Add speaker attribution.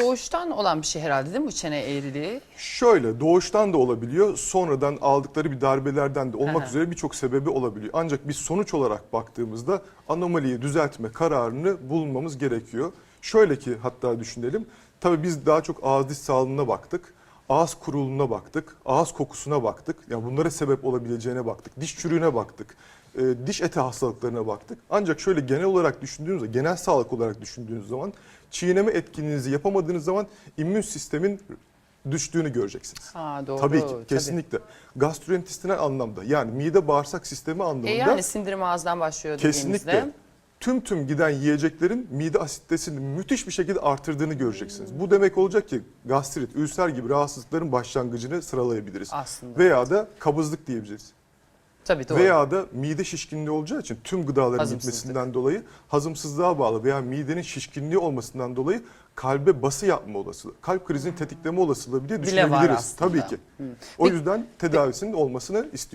Speaker 1: Doğuştan olan bir şey herhalde değil mi bu çene eğriliği?
Speaker 2: Şöyle doğuştan da olabiliyor, sonradan aldıkları bir darbelerden de olmak
Speaker 1: Aha.
Speaker 2: üzere birçok sebebi olabiliyor. Ancak biz sonuç olarak baktığımızda anomaliyi düzeltme kararını bulmamız gerekiyor. Şöyle ki hatta düşünelim, tabii biz daha çok ağız diş sağlığına baktık. Ağız kuruluğuna baktık, ağız kokusuna baktık. Yani bunlara sebep olabileceğine baktık. Diş çürüğüne baktık. E, diş eti hastalıklarına baktık. Ancak şöyle genel olarak düşündüğünüzde, genel sağlık olarak düşündüğünüz zaman çiğneme etkinliğinizi yapamadığınız zaman immün sistemin düştüğünü göreceksiniz.
Speaker 1: Ha doğru.
Speaker 2: Tabii ki kesinlikle. Gastrointestinal anlamda yani mide bağırsak sistemi anlamında
Speaker 1: E yani sindirim ağızdan başlıyor
Speaker 2: kesinlikle
Speaker 1: dediğimizde.
Speaker 2: tüm tüm giden yiyeceklerin mide asitesini müthiş bir şekilde artırdığını göreceksiniz. Bu demek olacak ki gastrit, ülser gibi rahatsızlıkların başlangıcını sıralayabiliriz.
Speaker 1: Aslında.
Speaker 2: Veya da kabızlık diyebiliriz.
Speaker 1: Tabii doğru.
Speaker 2: Veya da mide şişkinliği olacağı için tüm gıdaların gitmesinden dolayı hazımsızlığa bağlı veya midenin şişkinliği olmasından dolayı kalbe bası yapma olasılığı, kalp krizini tetikleme olasılığı bile
Speaker 1: Bile var
Speaker 2: düşünebiliriz.
Speaker 1: aslında.
Speaker 2: Tabii ki. O
Speaker 1: Peki-
Speaker 2: yüzden tedavisinin olmasını istiyoruz.